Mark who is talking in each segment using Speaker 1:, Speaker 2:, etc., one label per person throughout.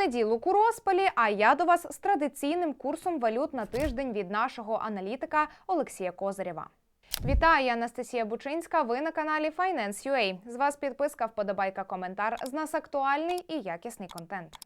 Speaker 1: Понеділок у розпалі. А я до вас з традиційним курсом валют на тиждень від нашого аналітика Олексія Козирєва. Вітаю, я Анастасія Бучинська. Ви на каналі Finance.ua. З вас підписка, вподобайка, коментар. З нас актуальний і якісний контент.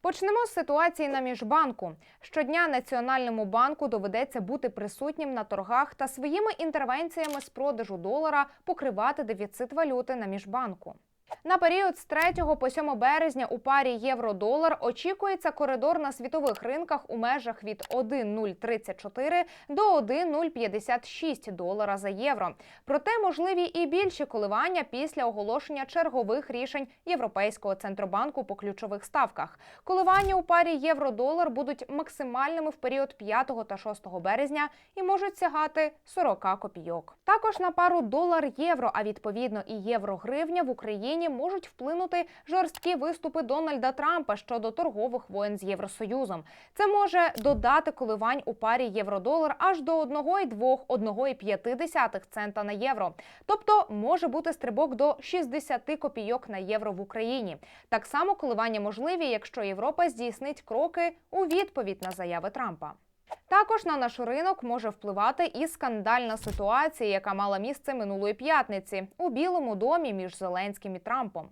Speaker 1: Почнемо з ситуації на міжбанку. Щодня Національному банку доведеться бути присутнім на торгах та своїми інтервенціями з продажу долара покривати дефіцит валюти на міжбанку. На період з 3 по 7 березня у парі євро-долар очікується коридор на світових ринках у межах від 1,034 до 1,056 долара за євро. Проте можливі і більші коливання після оголошення чергових рішень Європейського центробанку по ключових ставках. Коливання у парі євро-долар будуть максимальними в період 5 та 6 березня і можуть сягати 40 копійок. Також на пару долар-євро, а відповідно і євро-гривня в Україні можуть вплинути жорсткі виступи Дональда Трампа щодо торгових воєн з Євросоюзом. Це може додати коливань у парі євро-долар аж до 1,2-1,5 цента на євро. Тобто може бути стрибок до 60 копійок на євро в Україні. Так само коливання можливі, якщо Європа здійснить кроки у відповідь на заяви Трампа. Також на наш ринок може впливати і скандальна ситуація, яка мала місце минулої п'ятниці у Білому домі між Зеленським і Трампом.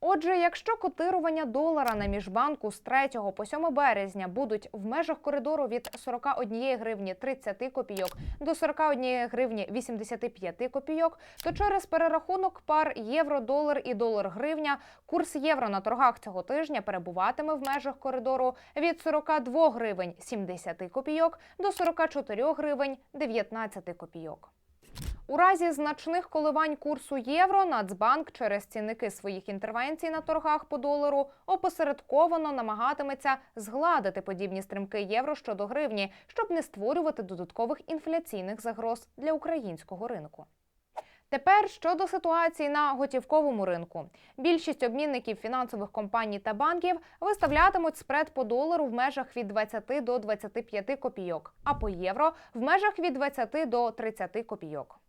Speaker 1: Отже, якщо котирування долара на міжбанку з 3 по 7 березня будуть в межах коридору від 41 гривні 30 копійок до 41 гривні 85 копійок, то через перерахунок пар євро-долар і долар-гривня курс євро на торгах цього тижня перебуватиме в межах коридору від 42 гривень 70 копійок до 44 гривень 19 копійок. У разі значних коливань курсу євро Нацбанк через цінники своїх інтервенцій на торгах по долару опосередковано намагатиметься згладити подібні стрибки євро щодо гривні, щоб не створювати додаткових інфляційних загроз для українського ринку. Тепер щодо ситуації на готівковому ринку. Більшість обмінників фінансових компаній та банків виставлятимуть спред по долару в межах від 20 до 25 копійок, а по євро в межах від 20 до 30 копійок.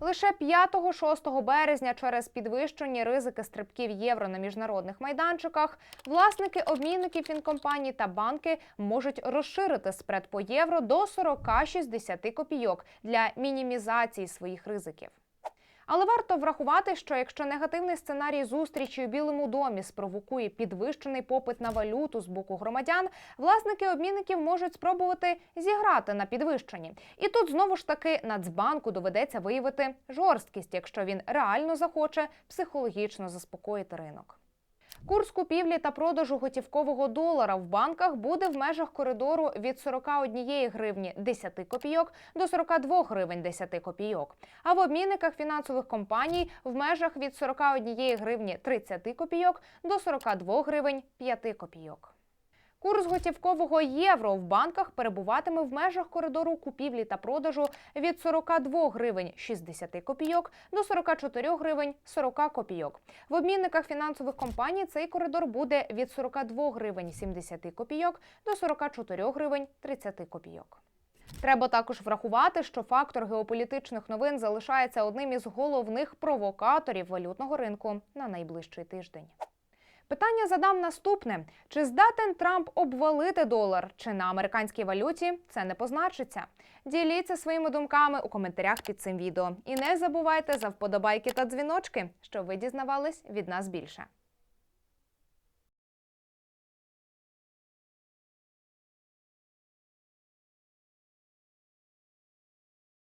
Speaker 1: Лише 5-6 березня через підвищені ризики стрибків євро на міжнародних майданчиках власники обмінників фінкомпаній та банки можуть розширити спред по євро до 40-60 копійок для мінімізації своїх ризиків. Але варто врахувати, що якщо негативний сценарій зустрічі у Білому домі спровокує підвищений попит на валюту з боку громадян, власники обмінників можуть спробувати зіграти на підвищенні. І тут знову ж таки Нацбанку доведеться виявити жорсткість, якщо він реально захоче психологічно заспокоїти ринок. Курс купівлі та продажу готівкового долара в банках буде в межах коридору від 41 гривні 10 копійок до 42 гривень 10 копійок. А в обмінниках фінансових компаній в межах від 41 гривні 30 копійок до 42 гривень 5 копійок. Курс готівкового євро в банках перебуватиме в межах коридору купівлі та продажу від 42 гривень 60 копійок до 44 гривень 40 копійок. В обмінниках фінансових компаній цей коридор буде від 42 гривень 70 копійок до 44 гривень 30 копійок. Треба також врахувати, що фактор геополітичних новин залишається одним із головних провокаторів валютного ринку на найближчий тиждень. Питання задам наступне: чи здатен Трамп обвалити долар, чи на американській валюті це не позначиться? Діліться своїми думками у коментарях під цим відео. І не забувайте за вподобайки та дзвіночки, щоб ви дізнавались від нас більше.